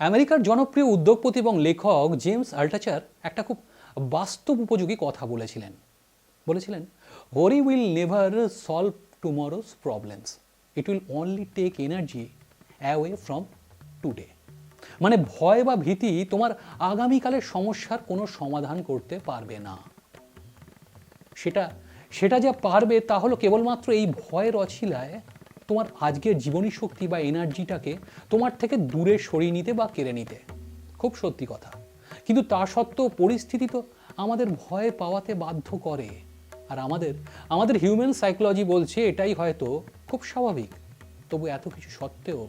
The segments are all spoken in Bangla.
আমেরিকার জনপ্রিয় উদ্যোগপতি এবং লেখক জেমস আল্টাচার একটা খুব বাস্তব উপযোগী কথা বলেছিলেন। বলেছিলেন worry will never solve tomorrow's problems it will only take energy away from today মানে ভয় বা ভীতি তোমার আগামীকালের সমস্যার কোনো সমাধান করতে পারবে না। সেটা সেটা যা পারবে তা হলো কেবলমাত্র এই ভয়ের অছিলায় তোমার আজকের জীবনী শক্তি বা এনার্জিটাকে তোমার থেকে দূরে সরিয়ে নিতে বা কেড়ে নিতে। খুব সত্যি কথা। কিন্তু তা সত্ত্বেও পরিস্থিতি তো আমাদের ভয় পাওয়াতে বাধ্য করে। আর আমাদের আমাদের হিউম্যান সাইকোলজি বলছে এটাই হয়তো খুব স্বাভাবিক। তবু এত কিছু সত্ত্বেও,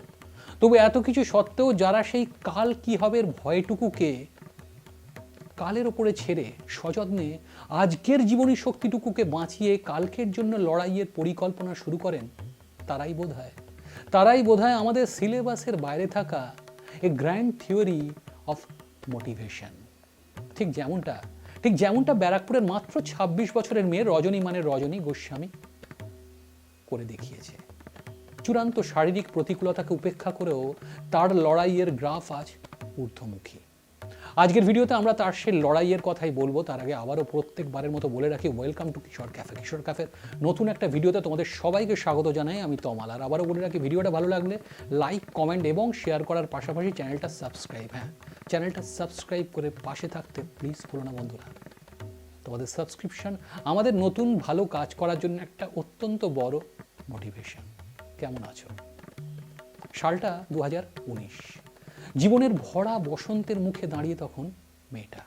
তবু এত কিছু সত্ত্বেও যারা সেই কাল কি হবে ভয়টুকুকে কালের ওপরে ছেড়ে সযত্নে আজকের জীবনী শক্তিটুকুকে বাঁচিয়ে কালকের জন্য লড়াইয়ের পরিকল্পনা শুরু করেন তারাই বোধ হয় তারাই বোধ হয় আমাদের সিলেবাসের বাইরে থাকা a grand theory of motivation. ঠিক যেমনটা ঠিক যেমনটা ব্যারাকপুরের মাত্র ২৬ বছরের মেয়ে রজনী মানে রজনী গোস্বামী করে দেখিয়েছে। চূড়ান্ত শারীরিক প্রতিকূলতাকে উপেক্ষা করেও তার লড়াইয়ের গ্রাফ আজ ঊর্ধ্বমুখী। আজকের ভিডিওতে আমরা তার সেই লড়াইয়ের কথাই বলব। তার আগে আবারও প্রত্যেকবারের মতো বলে রাখি welcome to Kishore cafe Kishore ক্যাফের নতুন একটা ভিডিওতে তোমাদের সবাইকে স্বাগত জানাই। আমি তমাল। আর আবারও বলে রাখি, ভিডিওটা ভালো লাগলে লাইক কমেন্ট এবং শেয়ার করার পাশাপাশি চ্যানেলটা সাবস্ক্রাইব হ্যাঁ? চ্যানেলটা সাবস্ক্রাইব করে পাশে থাকতে প্লিজ ভুলো না বন্ধুরা। তোমাদের সাবস্ক্রিপশন আমাদের নতুন ভালো কাজ করার জন্য একটা অত্যন্ত বড় মোটিভেশন কেমন আছো? সালটা দু হাজার উনিশ। জীবনের ভরা বসন্তের মুখে দাঁড়িয়ে তখন মেয়েটা।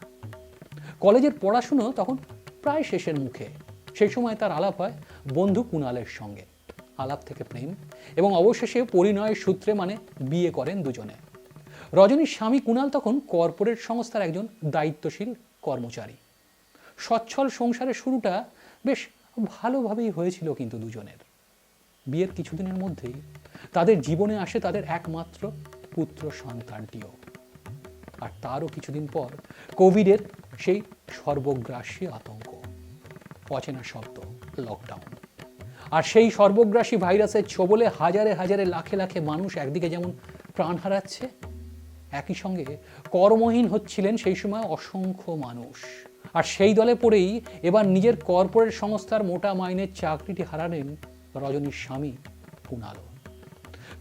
কলেজের পড়াশুনো তখন প্রায় শেষের মুখে। সেই সময় তার আলাপ হয় বন্ধু কুণালের সঙ্গে। আলাপ থেকে প্রেম এবং অবশেষে পরিণয়ের সূত্রে মানে বিয়ে করেন দুজনে। রজনীর স্বামী কুণাল তখন কর্পোরেট সংস্থার একজন দায়িত্বশীল কর্মচারী। সচ্ছল সংসারের শুরুটা বেশ ভালোভাবেই হয়েছিল কিন্তু দুজনের। বিয়ের কিছুদিনের মধ্যেই তাদের জীবনে আসে তাদের একমাত্র পুত্র সন্তানটিও। আর তারও কিছুদিন পর কোভিডের সেই সর্বগ্রাসী আতঙ্ক। অচেনা শব্দ লকডাউন আর সেই সর্বগ্রাসী ভাইরাসের ছোবলে হাজারে হাজারে লাখে লাখে মানুষ একদিকে যেমন প্রাণ হারাচ্ছে, একই সঙ্গে কর্মহীন হচ্ছিলেন সেই সময় অসংখ্য মানুষ। আর সেই দলে পড়েই এবার নিজের কর্পোরেট সংস্থার মোটা মাইনের চাকরিটি হারালেন রজনীর স্বামী কুণালো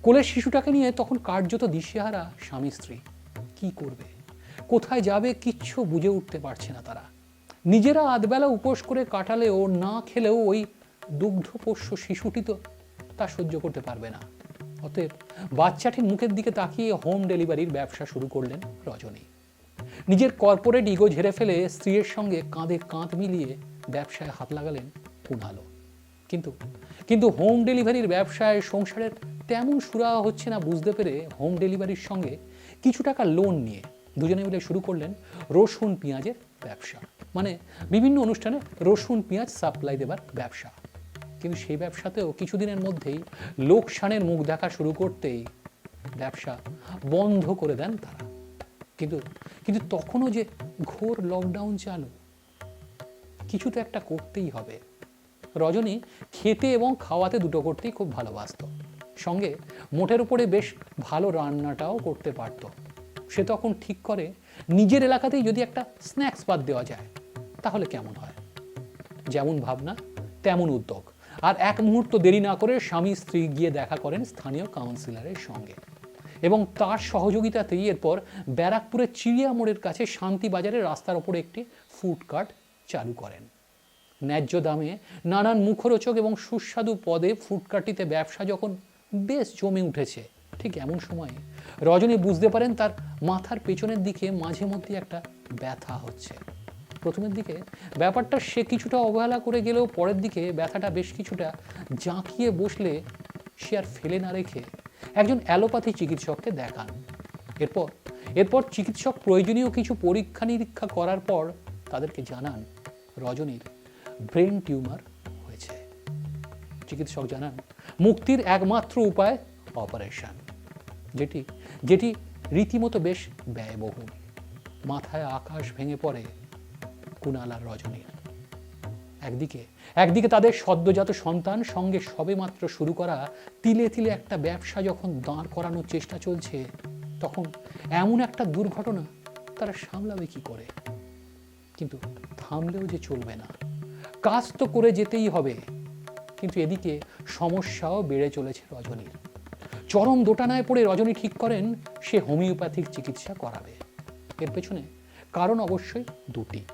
কোলের শিশুটাকে নিয়ে তখন কার্যত দিশেহারা স্বামী স্ত্রী। কি করবে? কোথায় যাবে কিচ্ছু বুঝে উঠতে পারছে না তারা। নিজেরা আধবেলা উপোস করে কাটালেও, না খেলেও ওই দুগ্ধপোষ্য শিশুটি তো তা সহ্য করতে পারবে না। অতএব বাচ্চাটির মুখের দিকে তাকিয়ে হোম ডেলিভারির ব্যবসা শুরু করলেন রজনী। নিজের কর্পোরেট ইগো ঝেড়ে ফেলে স্ত্রীর সঙ্গে কাঁধে কাঁধ মিলিয়ে ব্যবসায় হাত লাগালেন কুণালো। কিন্তু কিন্তু হোম ডেলিভারির ব্যবসায় সংসারের তেমন সুরাহা হচ্ছে না বুঝতে পেরে হোম ডেলিভারির সঙ্গে কিছু টাকা লোন নিয়ে দুজনে মিলে শুরু করলেন রসুন পেঁয়াজের ব্যবসা। মানে বিভিন্ন অনুষ্ঠানে রসুন পেঁয়াজ সাপ্লাই দেবার ব্যবসা। কিন্তু সেই ব্যবসাতেও কিছুদিনের মধ্যেই লোকসানের মুখ দেখা শুরু করতেই ব্যবসা বন্ধ করে দেন তারা। কিন্তু কিন্তু তখনও যে ঘোর লকডাউন চালু কিছু তো একটা করতেই হবে। রজনী খেতে এবং খাওয়াতে দুটো করতেই খুব ভালোবাসত। সঙ্গে মোটের উপরে বেশ ভালো রান্নাটাও করতে পারত। সে তখন ঠিক করে নিজের এলাকাতেই যদি একটা স্ন্যাক্স বাদ দেওয়া যায়, তাহলে কেমন হয়? যেমন ভাবনা, তেমন উদ্যোগ। আর এক মুহূর্ত দেরি না করে স্বামী স্ত্রী গিয়ে দেখা করেন স্থানীয় কাউন্সিলরের সঙ্গে। এবং তার সহযোগিতাতেই এরপর ব্যারাকপুরের চিড়িয়া মোড়ের কাছে শান্তিবাজারের রাস্তার ওপরে একটি ফুড কার্ট চালু করেন। ন্যায্য দামে নানান মুখরোচক এবং সুস্বাদু পদে ফুডকার্টিতে ব্যবসা যখন বেশ জমে উঠেছে, ঠিক এমন সময় রজনী বুঝতে পারেন তার মাথার পেছনের দিকে মাঝে মধ্যে একটা ব্যথা হচ্ছে। প্রথমের দিকে ব্যাপারটা সে কিছুটা অবহেলা করে গেলেও পরের দিকে ব্যথাটা বেশ কিছুটা জাঁকিয়ে বসলে সে আর ফেলে না রেখে একজন অ্যালোপ্যাথি চিকিৎসককে দেখান। এরপর এরপর চিকিৎসক প্রয়োজনীয় কিছু পরীক্ষা নিরীক্ষা করার পর তাদেরকে জানান রজনীর ব্রেন টিউমার হয়েছে। চিকিৎসক জানান, মুক্তির একমাত্র উপায় অপারেশন। যেটি যেটি রীতিমতো বেশ ব্যয়বহুল। মাথায় আকাশ ভেঙে পড়ে কুণাল আর রজনীর একদিকে একদিকে তাদের সদ্যজাত সন্তান সঙ্গে সবেমাত্র শুরু করা তিলে তিলে একটা ব্যবসা যখন দাঁড় করানোর চেষ্টা চলছে, তখন এমন একটা দুর্ঘটনা তারা সামলাবে কি করে? কিন্তু থামলেও যে চলবে না। কাজ তো করে যেতেই হবে। কিন্তু এদিকে সমস্যাও বেড়ে চলেছে রজনীর চরম দোটানায় পড়ে রজনী ঠিক করেন, সে হোমিওপ্যাথিক চিকিৎসা করাবে। এর পেছনে কারণ অবশ্যই দুটি।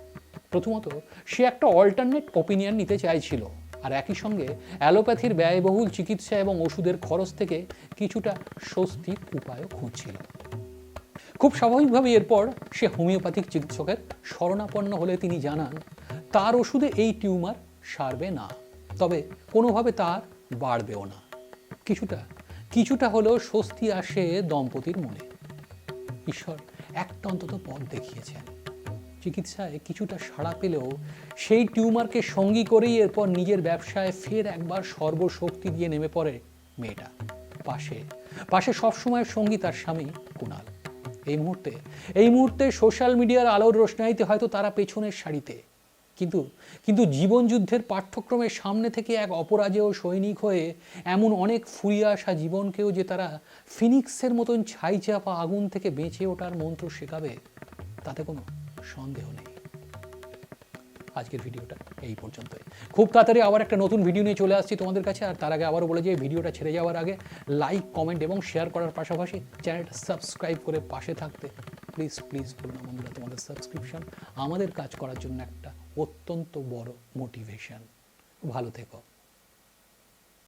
প্রথমত, সে একটা অল্টারনেট ওপিনিয়ন নিতে চাইছিল, আর একই সঙ্গে অ্যালোপ্যাথির ব্যয়বহুল চিকিৎসা এবং ওষুধের খরচ থেকে কিছুটা স্বস্তির উপায়ও খুঁজছিল। খুব স্বাভাবিকভাবে এরপর সে হোমিওপ্যাথিক চিকিৎসকের শরণাপন্ন হলে তিনি জানান তার ওষুধে এই টিউমার সারবে না, তবে কোনোভাবে তার বাড়বেও না। কিছুটা কিছুটা হলেও স্বস্তি আসে দম্পতির মনে। ঈশ্বর একটা অন্তত পথ দেখিয়েছেন। চিকিৎসায় কিছুটা সাড়া পেলেও সেই টিউমারকে সঙ্গী করেই এরপর নিজের ব্যবসায় ফের একবার সর্বশক্তি দিয়ে নেমে পড়ে মেয়েটা। পাশে পাশে সবসময় সঙ্গী তার স্বামী কুণাল। এই মুহূর্তে এই মুহূর্তে সোশ্যাল মিডিয়ার আলোর রোশনাইতে হয়তো তারা পেছনের সারিতে কিন্তু কিন্তু জীবনযুদ্ধের পাঠ্যক্রমের সামনে থেকে এক অপরাজেয় সৈনিক হয়ে এমন অনেক ফুরিয়ে আসা জীবনকেও যে তারা ফিনিক্সের মতন ছাই চাপা আগুন থেকে বেঁচে ওঠার মন্ত্র শেখাবে, তাতে কোনো সন্দেহ নেই। আজকের ভিডিওটা এই পর্যন্তই। খুব তাড়াতাড়ি আবার একটা নতুন ভিডিও নিয়ে চলে আসছি তোমাদের কাছে, আর তার আগে আবারও বলে যে ভিডিওটা ছেড়ে যাওয়ার আগে লাইক, কমেন্ট এবং শেয়ার করার পাশাপাশি চ্যানেলটা সাবস্ক্রাইব করে পাশে থাকতে, প্লিজ প্লিজ করুন বন্ধুরা, তোমাদের সাবস্ক্রিপশন আমাদের কাজ করার জন্য একটা অত্যন্ত বড় মোটিভেশন ভালো থেকো।